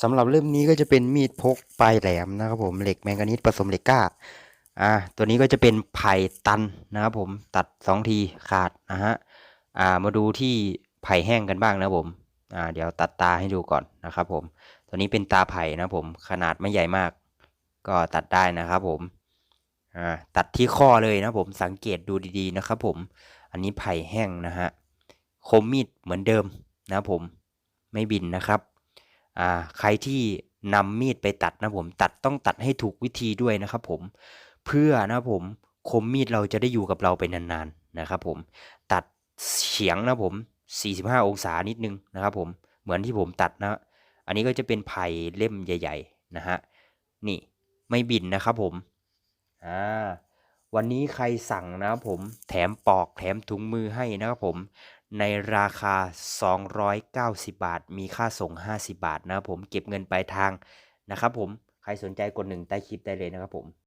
สำหรับเล่มนี้ก็จะเป็นมีดพกปลายแหลมนะครับผมเหล็กแมงกานีสผสมเหล็กกล้าอ่าตัวนี้ก็จะเป็นไผ่ตันนะครับผมตัดสองทีขาดนะฮะอ่ามาดูที่ไผ่แห้งกันบ้างนะผมอ่าเดี๋ยวตัดตาให้ดูก่อนนะครับผมตัวนี้เป็นตาไผ่นะผมขนาดไม่ใหญ่มาก ก็ตัดได้นะครับผมอ่าตัดที่ข้อเลยนะผมสังเกตดูดีๆนะครับผมอันนี้ไผ่แห้งนะฮะคมมีดเหมือนเดิมนะครับผมไม่บินนะครับ อ่าใครที่นำมีดไปตัดนะผมตัดต้องตัดให้ถูกวิธีด้วยนะครับผมเพื่อนะผมคมมีดเราจะได้อยู่กับเราไปนานๆนะครับผมตัดเฉียงนะผม 45 องศานิดนึงนะครับผมเหมือนที่ผมตัดนะ อันนี้ก็จะเป็นไผ่เล่มใหญ่ ๆนะฮะนี่ไม่บินนะครับผมอ่าวันนี้ใครสั่งนะครับผมแถมปอกแถมถุงมือให้นะครับผม ในราคา 290 บาท มีค่าส่ง 50 บาทนะครับผมเก็บเงินปลายทางนะครับผมใครสนใจกดหนึ่งใต้คลิปได้เลยนะครับผม